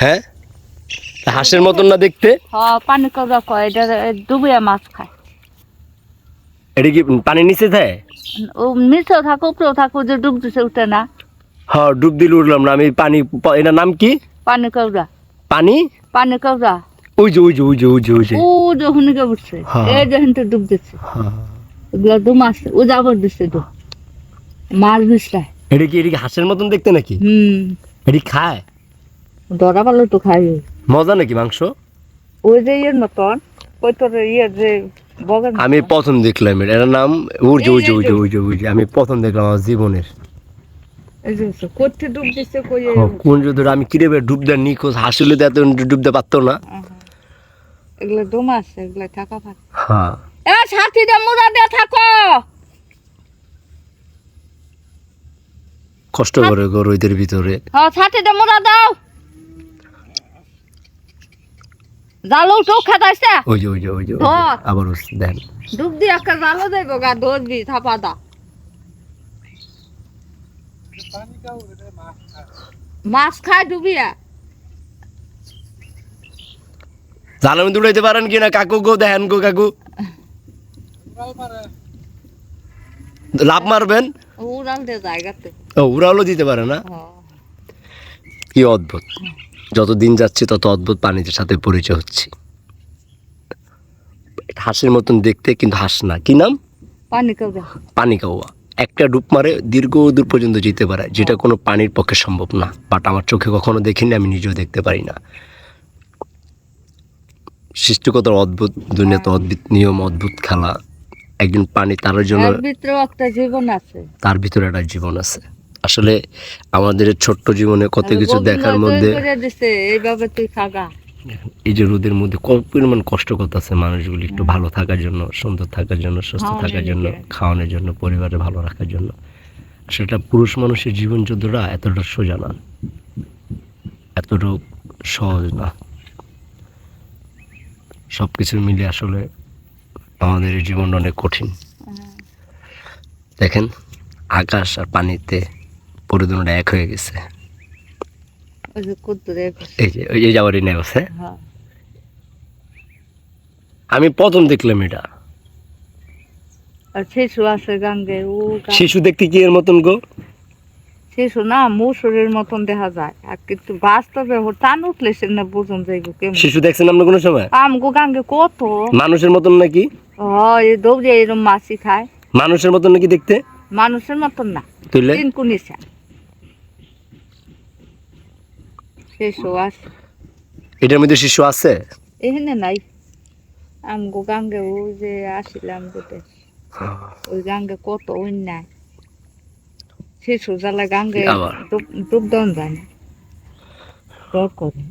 হ্যাঁ? হাঁসের মতন না দেখতে? হ্যাঁ পানি কবরা কয় এটা ডুবিয়া মাছ খায়। এটা কি পানি নিচে দেয় ও নিচেও থাকো উপরেও থাকো যে ডুব দিছে উঠে না। হ্যাঁ ডুব দিলে উঠলাম না আমি পানি এটার নাম কি? পানি কবরা। পানি? পানি কবরা। ওই যে ওই যে ওই যে ওই যে ওই যে। ও যখন উঠছে। হ্যাঁ। এই যখন তো ডুব দিচ্ছে হ্যাঁ। এগুলো দু মাছ ও যাবর দিচ্ছে তো। মাছ এটা কি এটা কি হাঁসের মতন দেখতে নাকি? হুম। এটি খায়। ধরা ভালো তো খাই। মজা নাকি মাংস? ওই যে ইয়ের মতন ওই তোর ইয়ে যে আমি প্রথম দেখলাম এটার নাম আমি প্রথম দেখলাম আমার জীবনের। কোন যদি আমি কিরে বে ডুব দেয় নিখোঁজ? হাসিলে তো এত ডুব দিতে পারতো না। এগুলো দু মাছ এগুলো থাকা হ্যাঁ। এ সাথীটা মুরা দিয়ে থাকো! কষ্ট করে গো রোদের ভিতরে। হ্যাঁ সাথীটা মুরা দাও। জালো তো খাতাইছে ওই যে ওই যে ওই যে। আবার দেন। ডুব একটা জালো দেবো গা ধরবি থাপা দা। মাছ খায় ডুবিয়া। জালের মধ্যে উড়াইতে পারেন কিনা কাকু গো দেখেন গো কাকু। লাভ মারবেন? উড়াল দে জায়গাতে। ও উড়ালও দিতে পারে না? হ্যাঁ। কি অদ্ভুত। যত দিন যাচ্ছে তত অদ্ভুত প্রাণীদের সাথে পরিচয় হচ্ছে। হাঁসের মতন দেখতে কিন্তু হাঁস না। কি নাম? পানি কাওয়া একটা ডুব মারে দীর্ঘ দূর পর্যন্ত যেতে পারে। যেটা কোনো পানির পক্ষে সম্ভব না। বাট আমার চোখে কখনো দেখিনি আমি নিজেও দেখতে পারি না। সৃষ্টিকতার অদ্ভুত দুনিয়াতে অদ্ভুত নিয়ম অদ্ভুত খেলা। একজন পানি তার জন্য তার ভিতরে একটা জীবন আছে। আসলে আমাদের ছোট্ট জীবনে কত কিছু দেখার মধ্যে এই যে রোদের মধ্যে কত পরিমাণ কষ্ট করতেছে মানুষগুলি একটু ভালো থাকার জন্য সুন্দর থাকার জন্য সুস্থ থাকার জন্য খাওয়ানোর জন্য পরিবারে ভালো রাখার জন্য। সেটা পুরুষ মানুষের জীবন যুদ্ধটা এতটা সোজা না। এতটা সহজ না। সব কিছু মিলে আসলে আমাদের এই জীবনটা অনেক কঠিন। দেখেন আকাশ আর পানিতে পরিদনটা এক হয়ে গেছে। এই যে ওই যে যাওয়ারই নেই আছে হ্যাঁ? আমি প্রথম দেখলাম এটা। শিশু আছে ও শিশু দেখতে কি এর মতন গো? শিশু না মুসুরের মতন দেখা যায়। আর কিন্তু বাস্তবে ও টান উঠলে সে না বুঝুন যাইব কেমন। শিশু দেখছেন আমরা কোনো সময়? আমগো গাঙ্গে কত। মানুষের মতন নাকি? হয় এই দৌড়ে এরম মাছি খায়। মানুষের মতন নাকি দেখতে? মানুষের মতন না। তুইলে? তিন কুনিসা শিশু আছে। এটার মধ্যে শিশু আছে? এখানে নাই। আমগো গাঙ্গে ওই যে আসিলাম যেতে ওই গাঙ্গে কত অন্যায়। শিশু সোজা লাগাঙ্গে? ডুব- ডুব দন যায় না করে